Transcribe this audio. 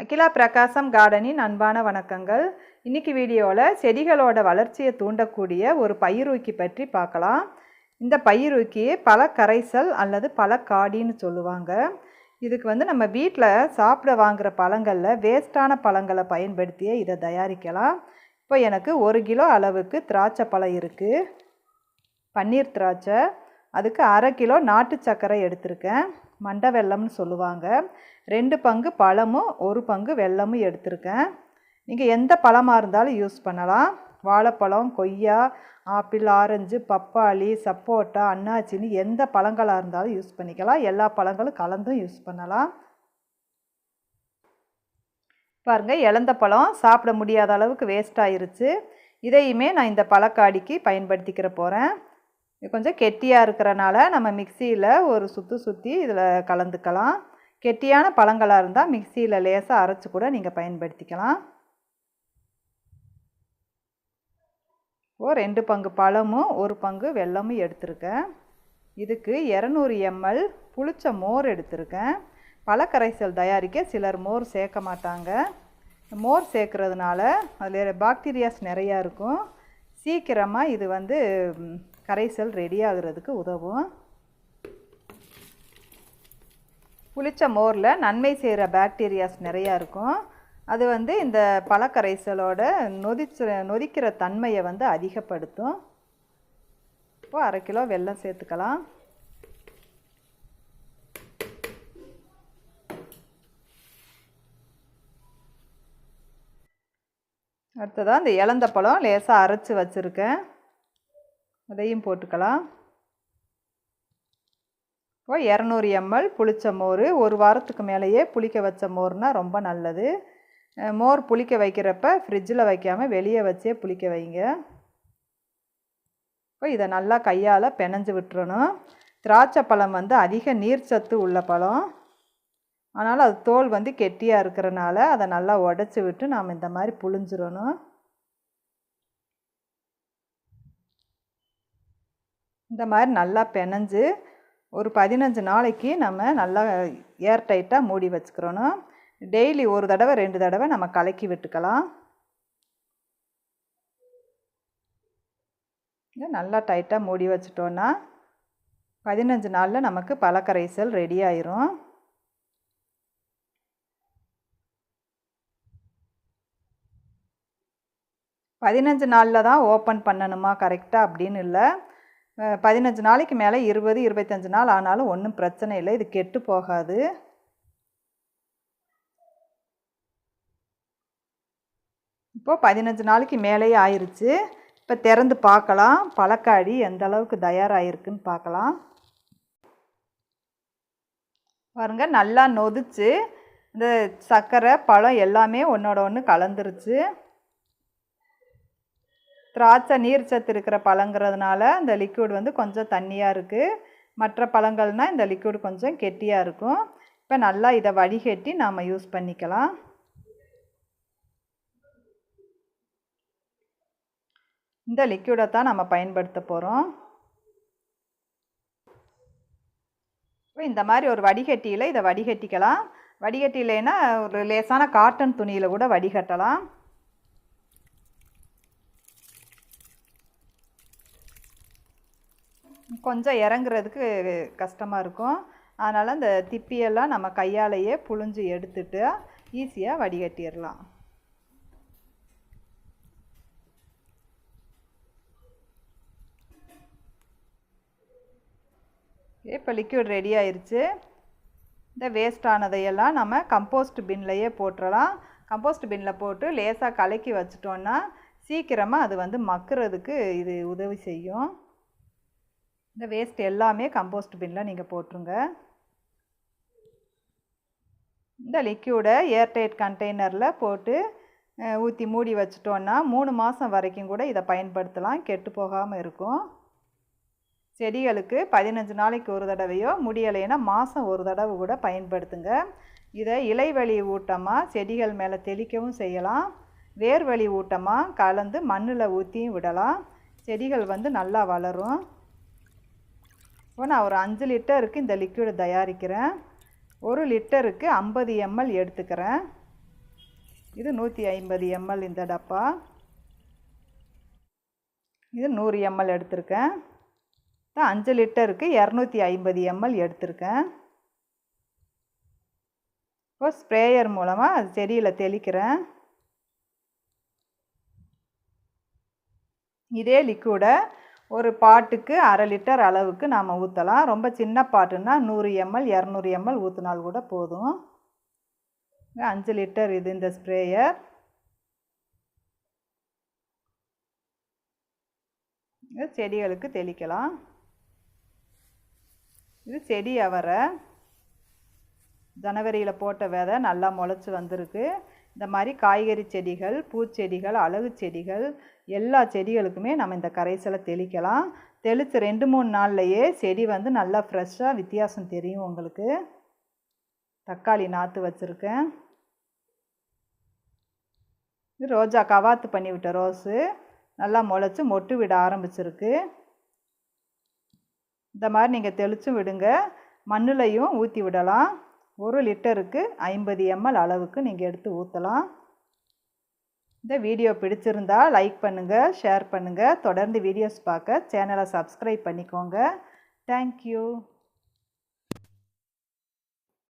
அகிலா பிரகாசம் கார்டனின் அன்பான வணக்கங்கள். இன்னைக்கு வீடியோவில் செடிகளோட வளர்ச்சியை தூண்டக்கூடிய ஒரு பயிரூக்கி பற்றி பார்க்கலாம். இந்த பயிரூக்கியை பல கரைசல் அல்லது பல காடின்னு சொல்லுவாங்க. இதுக்கு வந்து நம்ம வீட்டில் சாப்பிட வாங்குகிற பழங்களில் வேஸ்ட்டான பழங்களை பயன்படுத்தியே இதை தயாரிக்கலாம். இப்போ எனக்கு ஒரு கிலோ அளவுக்கு திராட்சை பழம் இருக்குது பன்னீர் திராட்சை. அதுக்கு அரை கிலோ நாட்டு சர்க்கரை எடுத்திருக்கேன். மண்டை வெல்லம்னு சொல்லுவாங்க. ரெண்டு பங்கு பழமும் ஒரு பங்கு வெல்லமும் எடுத்திருக்கேன். நீங்கள் எந்த பழமாக இருந்தாலும் யூஸ் பண்ணலாம். வாழைப்பழம் கொய்யா ஆப்பிள் ஆரஞ்சு பப்பாளி சப்போட்டா அன்னாச்சின்னு எந்த பழங்களாக இருந்தாலும் யூஸ் பண்ணிக்கலாம். எல்லா பழங்களும் கலந்தும் யூஸ் பண்ணலாம். பாருங்கள் இழந்த பழம் சாப்பிட முடியாத அளவுக்கு வேஸ்ட் ஆயிருச்சு. இதையுமே நான் இந்த பழக்காடிக்கு பயன்படுத்திக்கிற போகிறேன் இது கொஞ்சம் கெட்டியாக இருக்கிறனால நம்ம மிக்சியில் ஒரு சுற்று சுற்றி இதில் கலந்துக்கலாம். கெட்டியான பழங்களாக இருந்தால் மிக்சியில் லேசாக அரைச்சி கூட நீங்கள் பயன்படுத்திக்கலாம். ஓ ரெண்டு பங்கு பழமும் ஒரு பங்கு வெல்லமும் எடுத்திருக்கேன். இதுக்கு இரநூறு எம்எல் புளிச்ச மோர் எடுத்திருக்கேன். பழக்கரைசல் தயாரிக்க சிலர் மோர் சேர்க்க மாட்டாங்க. மோர் சேர்க்குறதுனால அதில் பாக்டீரியாஸ் நிறையா இருக்கும். சீக்கிரமாக இது வந்து கரைசல் ரெடி ஆகுறதுக்கு உதவும். புளித்த மோரில் நன்மை செய்கிற பாக்டீரியாஸ் நிறையா இருக்கும். அது வந்து இந்த பழக்கரைசலோட நொதிச்ச நொதிக்கிற தன்மையை வந்து அதிகப்படுத்தும். இப்போது அரை கிலோ வெல்லம் சேர்த்துக்கலாம். அடுத்ததாக இந்த இலந்த பழம் லேசாக அரைச்சி வச்சுருக்கேன். அதையும் போட்டுக்கலாம். இப்போ இரநூறு எம்எல் புளிச்ச மோர் ஒரு வாரத்துக்கு மேலேயே புளிக்க வச்ச மோர்னால் ரொம்ப நல்லது. மோர் புளிக்க வைக்கிறப்ப ஃப்ரிட்ஜில் வைக்காமல் வெளியே வச்சே புளிக்க வைங்க. இப்போ இதை நல்லா கையால் பெனஞ்சு விட்டுறணும். திராட்சை பழம் வந்து அதிக நீர்ச்சத்து உள்ள பழம். அதனால் அது தோல் வந்து கெட்டியாக இருக்கிறனால அதை நல்லா உடச்சி விட்டு நாம் இந்த மாதிரி புழிஞ்சிடணும். இந்த மாதிரி நல்லா பிணைஞ்சு ஒரு பதினஞ்சு நாளைக்கு நம்ம நல்லா ஏர் டைட்டாக மூடி வச்சுக்கிறணும். டெய்லி ஒரு தடவை ரெண்டு தடவை நம்ம கலக்கி விட்டுக்கலாம். நல்லா டைட்டாக மூடி வச்சிட்டோன்னா பதினஞ்சு நாளில் நமக்கு பழக்கரைசல் ரெடி ஆயிரும். பதினஞ்சு நாளில் தான் ஓப்பன் பண்ணணுமா? கரெக்டாக அப்படின்னு இல்லை. பதினஞ்சு நாளைக்கு மேலே இருபது இருபத்தஞ்சி நாள் ஆனாலும் ஒன்றும் பிரச்சனை இல்லை. இது கெட்டு போகாது. இப்போது பதினஞ்சு நாளைக்கு மேலேயே ஆயிடுச்சு இப்போ திறந்து பார்க்கலாம். பழக்காடி எந்த அளவுக்கு தயாராகிருக்குன்னு பார்க்கலாம். பாருங்க நல்லா நொதிச்சு இந்த சர்க்கரை பழம் எல்லாமே ஒன்றோட ஒன்று கலந்துருச்சு. திராட்சை நீர் சத்து இருக்கிற பழங்கிறதுனால இந்த லிக்விட் வந்து கொஞ்சம் தண்ணியாக இருக்குது மற்ற பழங்கள்னால் இந்த லிக்விட் கொஞ்சம் கெட்டியாக இருக்கும். இப்போ நல்லா இதை வடிகட்டி நாம் யூஸ் பண்ணிக்கலாம். இந்த லிக்விடை தான் நம்ம பயன்படுத்த போகிறோம் இப்போ இந்த மாதிரி ஒரு வடிகட்டியில் இதை வடிகட்டிக்கலாம். வடிகட்டியிலேன்னா ஒரு லேசான காட்டன் துணியில் கூட வடிகட்டலாம். கொஞ்சம் இறங்குறதுக்கு கஷ்டமாக இருக்கும். அதனால் அந்த திப்பியெல்லாம் நம்ம கையாலேயே புழிஞ்சு எடுத்துட்டு ஈஸியாக வடிகட்டிடலாம். இப்போ லிக்யூட் ரெடி ஆயிடுச்சு இந்த வேஸ்ட் ஆனதையெல்லாம் நம்ம கம்போஸ்ட் பின்லையே போட்டுடலாம் கம்போஸ்ட் பின்னில் போட்டு லேசாக கலக்கி வச்சிட்டோன்னா சீக்கிரமாக அது வந்து மக்கிறதுக்கு இது உதவி செய்யும். இந்த வேஸ்ட் எல்லாமே கம்போஸ்ட் பின்னில் நீங்கள் போட்டுருங்க. இந்த லிக்யூடை ஏர்டைட் கண்டெய்னரில் போட்டு ஊற்றி மூடி வச்சிட்டோன்னா மூணு மாதம் வரைக்கும் கூட இதை பயன்படுத்தலாம். கெட்டு போகாமல் இருக்கும். செடிகளுக்கு பதினஞ்சு நாளைக்கு ஒரு தடவையோ முடியலைன்னா மாதம் ஒரு தடவை கூட பயன்படுத்துங்க. இதை இலைவழி ஊட்டமாக செடிகள் மேலே தெளிக்கவும் செய்யலாம். வேர்வழி ஊட்டமாக கலந்து மண்ணில் ஊற்றியும் விடலாம். செடிகள் வந்து நல்லா வளரும். இப்போ நான் ஒரு அஞ்சு லிட்டருக்கு இந்த லிக்விட் தயாரிக்கிறேன். ஒரு லிட்டருக்கு ஐம்பது எம்எல் எடுத்துக்கிறேன். இது நூற்றி ஐம்பது எம்எல் இந்த டப்பா. இது நூறு எம்எல் எடுத்திருக்கேன். அஞ்சு லிட்டருக்கு இரநூத்தி ஐம்பது எம்எல் எடுத்திருக்கேன். இப்போ ஸ்ப்ரேயர் மூலமாக அது செடியில் தெளிக்கிறேன். இதே லிக்விடை ஒரு பாட்டுக்கு அரை லிட்டர் அளவுக்கு நாம் ஊற்றலாம் ரொம்ப சின்ன பாட்டுன்னா நூறு எம்எல் இரநூறு எம்எல் ஊற்றினால் கூட போதும். அஞ்சு லிட்டர் இது இந்த ஸ்ப்ரேயர். இது செடிகளுக்கு தெளிக்கலாம். இது செடி அவரை ஜனவரியில் போட்ட விதை நல்லா முளைச்சி வந்திருக்கு. இந்த மாதிரி காய்கறி செடிகள் பூச்செடிகள் அழகு செடிகள் எல்லா செடிகளுக்குமே நம்ம இந்த கரைசலை தெளிக்கலாம். தெளித்து ரெண்டு மூணு நாள்லையே செடி வந்து நல்லா ஃப்ரெஷ்ஷாக வித்தியாசம் தெரியும் உங்களுக்கு. தக்காளி நாற்று வச்சுருக்கேன். இது ரோஜா கவாத்து பண்ணிவிட்ட ரோஸு. நல்லா முளைச்சி மொட்டு விட ஆரம்பிச்சிருக்கு. இந்த மாதிரி நீங்கள் தெளிச்சும் விடுங்க. மண்ணுலையும் ஊற்றி விடலாம். ஒரு லிட்டருக்கு ஐம்பது எம்எல் அளவுக்கு நீங்கள் எடுத்து ஊற்றலாம் இந்த வீடியோ பிடிச்சிருந்தா லைக் பண்ணுங்கள் ஷேர் பண்ணுங்கள் தொடர்ந்து வீடியோஸ் பார்க்க சேனலை சப்ஸ்கிரைப் பண்ணிக்கோங்க. தேங்க்யூ.